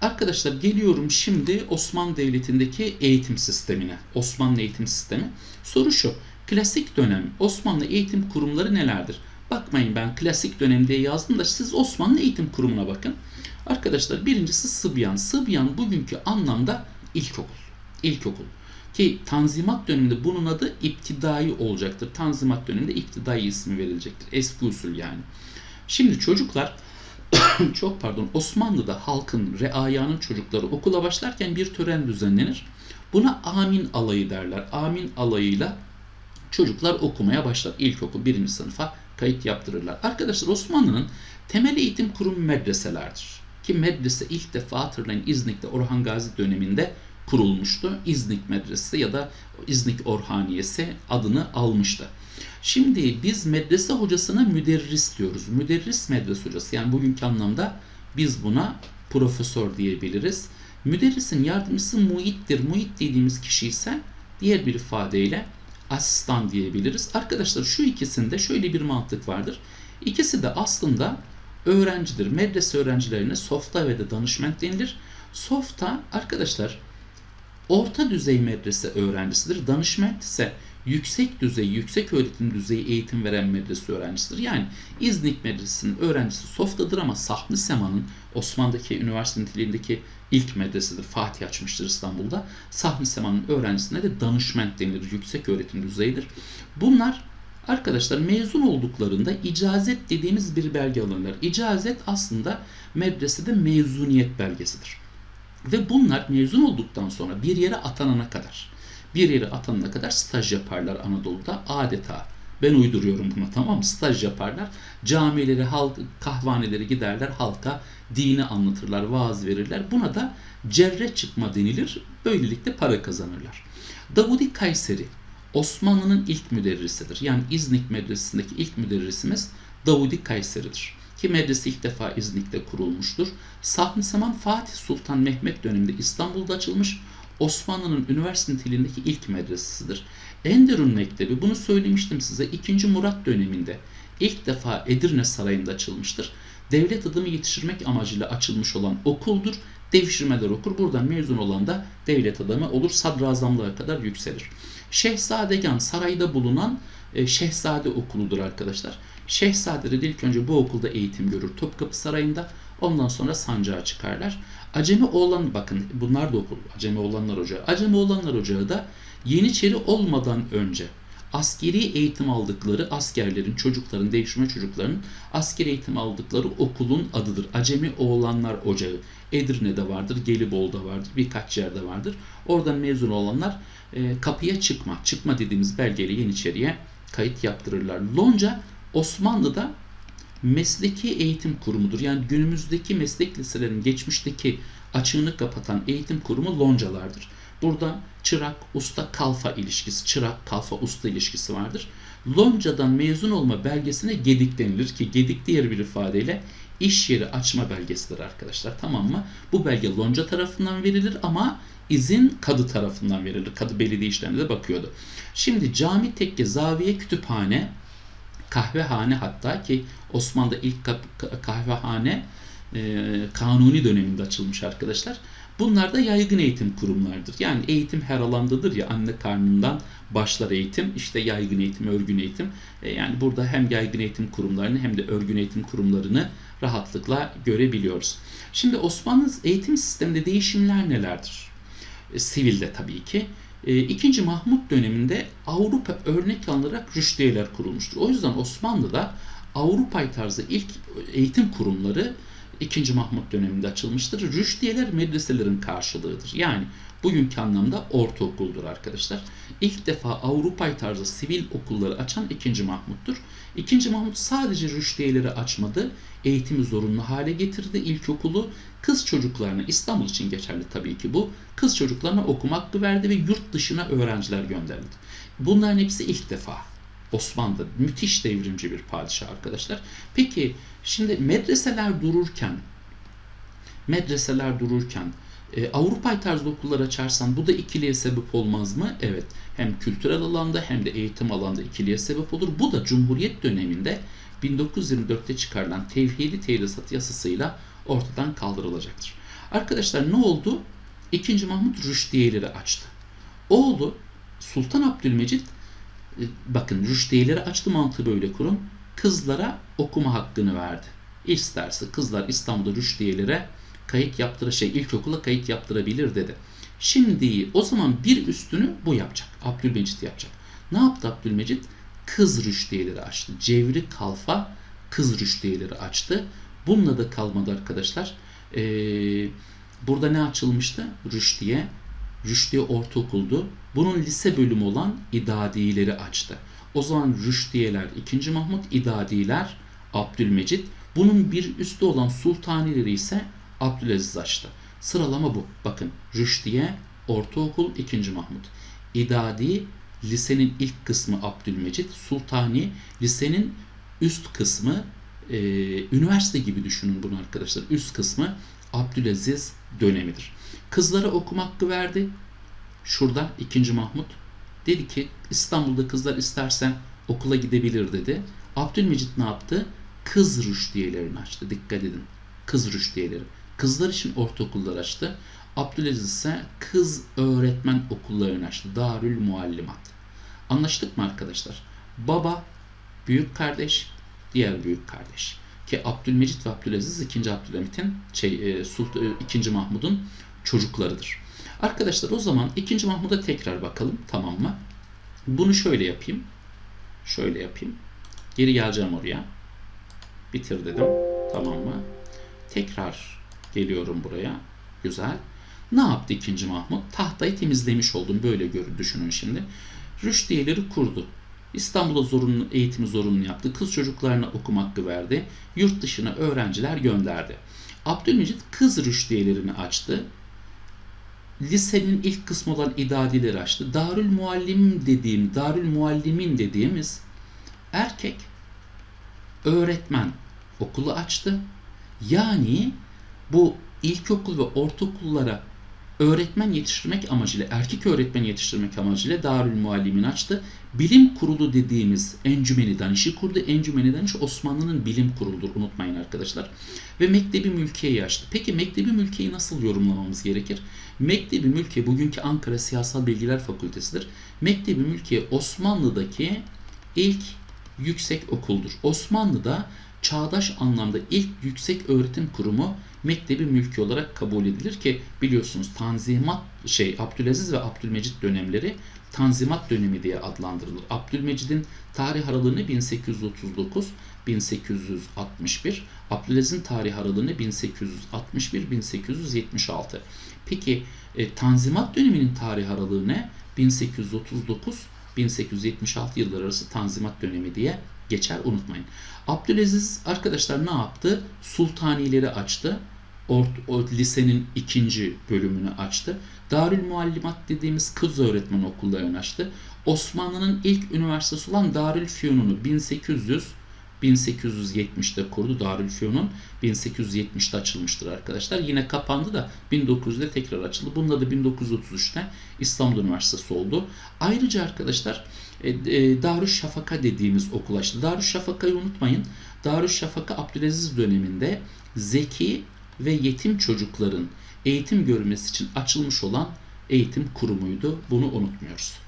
Arkadaşlar geliyorum şimdi Osmanlı Devleti'ndeki eğitim sistemine. Osmanlı eğitim sistemi. Soru şu. Klasik dönem Osmanlı eğitim kurumları nelerdir? Bakmayın ben klasik dönem diye yazdım da siz Osmanlı eğitim kurumuna bakın. Arkadaşlar birincisi Sıbyan. Sıbyan bugünkü anlamda ilkokul. İlkokul. Ki Tanzimat döneminde bunun adı iptidai olacaktır. Tanzimat döneminde iptidai ismi verilecektir. Eski usul yani. Şimdi çocuklar çok pardon Osmanlı'da halkın, reayanın çocukları okula başlarken bir tören düzenlenir. Buna amin alayı derler. Amin alayıyla çocuklar okumaya başlar. İlkokul birinci sınıfa kayıt yaptırırlar. Arkadaşlar Osmanlı'nın temel eğitim kurumu medreselerdir. Ki medrese ilk defa hatırlayın İznik'te Orhan Gazi döneminde kurulmuştu. İznik Medresesi ya da İznik Orhaniyesi adını almıştı. Şimdi biz medrese hocasına müderris diyoruz. Müderris medrese hocası yani bugünkü anlamda biz buna profesör diyebiliriz. Müderrisin yardımcısı muittir. Muit dediğimiz kişi ise diğer bir ifadeyle asistan diyebiliriz. Arkadaşlar şu ikisinde şöyle bir mantık vardır. İkisi de aslında öğrencidir. Medrese öğrencilerine softa ve de danışment denilir. Softa arkadaşlar orta düzey medrese öğrencisidir. Danışment ise yüksek düzey, yüksek öğretim düzeyi eğitim veren medrese öğrencisidir. Yani İznik Medresesi'nin öğrencisi Softa'dır ama Sahni Sema'nın Osmanlı'daki üniversite niteliğindeki ilk medresedir. Fatih açmıştır İstanbul'da. Sahni Sema'nın öğrencisine de danışment denilir. Yüksek öğretim düzeyidir. Bunlar arkadaşlar mezun olduklarında icazet dediğimiz bir belge alırlar. İcazet aslında medresede mezuniyet belgesidir. Ve bunlar mezun olduktan sonra bir yere atanana kadar bir yere atanana kadar staj yaparlar Anadolu'da adeta. Ben uyduruyorum bunu tamam mı? Staj yaparlar. Camileri, halk, kahvaneleri giderler halka dini anlatırlar, vaaz verirler. Buna da cerre çıkma denilir. Böylelikle para kazanırlar. Davudi Kayseri Osmanlı'nın ilk müderrisidir. Yani İznik Medresesi'ndeki ilk müderrisimiz Davudi Kayseri'dir. Ki medrese ilk defa İznik'te kurulmuştur. Sahni Saman Fatih Sultan Mehmet döneminde İstanbul'da açılmış. Osmanlı'nın üniversite niteliğindeki ilk medresesidir. Enderun Mektebi, bunu söylemiştim size, 2. Murat döneminde ilk defa Edirne Sarayı'nda açılmıştır. Devlet adımı yetiştirmek amacıyla açılmış olan okuldur. Devşirmeler okur. Buradan mezun olan da devlet adamı olur. Sadrazamlığa kadar yükselir. Şehzadegan sarayda bulunan e, Şehzade okuludur arkadaşlar. Şehzadeler ilk önce bu okulda eğitim görür. Topkapı Sarayı'nda. Ondan sonra sancağa çıkarlar. Acemi oğlan bakın bunlar da okul. Acemi oğlanlar ocağı. Acemi oğlanlar ocağı da Yeniçeri olmadan önce askeri eğitim aldıkları askerlerin, çocukların, devşirme çocukların askeri eğitim aldıkları okulun adıdır. Acemi Oğlanlar Ocağı. Edirne'de vardır, Gelibolu'da vardır, birkaç yerde vardır. Oradan mezun olanlar e, kapıya çıkma, çıkma dediğimiz belgeyle Yeniçeri'ye kayıt yaptırırlar. Lonca Osmanlı'da mesleki eğitim kurumudur. Yani günümüzdeki meslek liselerin geçmişteki açığını kapatan eğitim kurumu loncalardır. Burada çırak, usta, kalfa ilişkisi, çırak, kalfa, usta ilişkisi vardır. Loncadan mezun olma belgesine gedik denilir ki gedik diğer bir ifadeyle iş yeri açma belgesidir arkadaşlar. Tamam mı? Bu belge lonca tarafından verilir ama izin kadı tarafından verilir. Kadı belediye işlerine de bakıyordu. Şimdi cami, tekke, zaviye, kütüphane, kahvehane hatta ki Osmanlı'da ilk kahvehane e, kanuni döneminde açılmış arkadaşlar. Bunlar da yaygın eğitim kurumlardır. Yani eğitim her alandadır ya anne karnından başlar eğitim işte yaygın eğitim, örgün eğitim. E, yani burada hem yaygın eğitim kurumlarını hem de örgün eğitim kurumlarını rahatlıkla görebiliyoruz. Şimdi Osmanlı eğitim sisteminde değişimler nelerdir? E, sivilde tabii ki. E, İkinci Mahmut döneminde Avrupa örnek alınarak rüştiyeler kurulmuştur. O yüzden Osmanlı'da Avrupa tarzı ilk eğitim kurumları 2. Mahmut döneminde açılmıştır. Rüştiyeler medreselerin karşılığıdır. Yani bugünkü anlamda ortaokuldur arkadaşlar. İlk defa Avrupa tarzı sivil okulları açan 2. Mahmut'tur. 2. Mahmut sadece rüştiyeleri açmadı, eğitimi zorunlu hale getirdi. İlkokulu kız çocuklarına, İstanbul için geçerli tabii ki bu, kız çocuklarına okuma hakkı verdi ve yurt dışına öğrenciler gönderdi. Bunların hepsi ilk defa. Osmanlı müthiş devrimci bir padişah arkadaşlar. Peki şimdi medreseler dururken medreseler dururken e, Avrupa tarzı okullar açarsan bu da ikiliye sebep olmaz mı? Evet. Hem kültürel alanda hem de eğitim alanda ikiliye sebep olur. Bu da Cumhuriyet döneminde 1924'te çıkarılan tevhidi tedrisat yasasıyla ortadan kaldırılacaktır. Arkadaşlar ne oldu? İkinci Mahmut rüştiyeleri açtı. Oğlu Sultan Abdülmecit bakın rüştiyeleri açtı mantığı böyle kurun. Kızlara okuma hakkını verdi. İsterse kızlar İstanbul'da rüştiyelere kayıt yaptıra şey ilkokula kayıt yaptırabilir dedi. Şimdi o zaman bir üstünü bu yapacak. Abdülmecit yapacak. Ne yaptı Abdülmecit? Kız rüştiyeleri açtı. Cevri kalfa kız rüştiyeleri açtı. Bununla da kalmadı arkadaşlar. Ee, burada ne açılmıştı? Rüştiye. Rüşdiye ortaokuldu. Bunun lise bölümü olan idadileri açtı. O zaman Rüşdiyeler 2. Mahmut, idadiler Abdülmecit. Bunun bir üstü olan sultanileri ise Abdülaziz açtı. Sıralama bu. Bakın Rüşdiye ortaokul 2. Mahmut. İdadi lisenin ilk kısmı Abdülmecit. Sultani lisenin üst kısmı e, üniversite gibi düşünün bunu arkadaşlar. Üst kısmı Abdülaziz dönemidir. Kızlara okuma hakkı verdi. Şurada 2. Mahmut. Dedi ki İstanbul'da kızlar istersen okula gidebilir dedi. Abdülmecit ne yaptı? Kız rüştiyelerini açtı. Dikkat edin. Kız rüştiyeleri. Kızlar için ortaokullar açtı. Abdülaziz ise kız öğretmen okullarını açtı. Darül Muallimat. Anlaştık mı arkadaşlar? Baba, büyük kardeş, diğer büyük kardeş. Ki Abdülmecit ve Abdülaziz 2. Abdülhamit'in şey, e, Sultan, 2. Mahmud'un çocuklarıdır. Arkadaşlar o zaman 2. Mahmud'a tekrar bakalım tamam mı? Bunu şöyle yapayım. Şöyle yapayım. Geri geleceğim oraya. Bitir dedim. Tamam mı? Tekrar geliyorum buraya. Güzel. Ne yaptı 2. Mahmut? Tahtayı temizlemiş oldum. Böyle görün düşünün şimdi. Rüştiyeleri kurdu. İstanbul'a zorunlu eğitimi zorunlu yaptı. Kız çocuklarına okuma hakkı verdi. Yurt dışına öğrenciler gönderdi. Abdülmecit kız rüştiyelerini açtı. Lisenin ilk kısmı olan idadileri açtı. Darül Muallim dediğim, Darül Muallimin dediğimiz erkek öğretmen okulu açtı. Yani bu ilkokul ve ortaokullara öğretmen yetiştirmek amacıyla, erkek öğretmen yetiştirmek amacıyla Darül Muallimin açtı. Bilim kurulu dediğimiz Encümeni Daniş'i kurdu. Encümeni Daniş Osmanlı'nın bilim kuruludur unutmayın arkadaşlar. Ve Mektebi Mülkiye'yi açtı. Peki Mektebi Mülkiye'yi nasıl yorumlamamız gerekir? Mektebi Mülkiye bugünkü Ankara Siyasal Bilgiler Fakültesidir. Mektebi Mülkiye Osmanlı'daki ilk yüksek okuldur. Osmanlı'da çağdaş anlamda ilk yüksek öğretim kurumu Mektebi Mülki olarak kabul edilir ki biliyorsunuz Tanzimat şey Abdülaziz ve Abdülmecit dönemleri Tanzimat dönemi diye adlandırılır. Abdülmecid'in tarih aralığını 1839 1861, Abdülaziz'in tarih aralığını 1861 1876. Peki e, Tanzimat döneminin tarih aralığı ne? 1839 1876 yılları arası Tanzimat dönemi diye geçer unutmayın. Abdülaziz arkadaşlar ne yaptı? Sultanileri açtı. Ort, o, lisenin ikinci bölümünü açtı. Darül Muallimat dediğimiz kız öğretmen okullarını açtı. Osmanlı'nın ilk üniversitesi olan Darül Fünun'u 1800 1870'te kurdu Darülfünun. 1870'te açılmıştır arkadaşlar. Yine kapandı da 1900'de tekrar açıldı. Bununla da 1933'te İstanbul Üniversitesi oldu. Ayrıca arkadaşlar e, e, Darüşşafaka dediğimiz okul açtı. Darüşşafaka'yı unutmayın. Darüşşafaka Abdülaziz döneminde zeki ve yetim çocukların eğitim görmesi için açılmış olan eğitim kurumuydu. Bunu unutmuyoruz.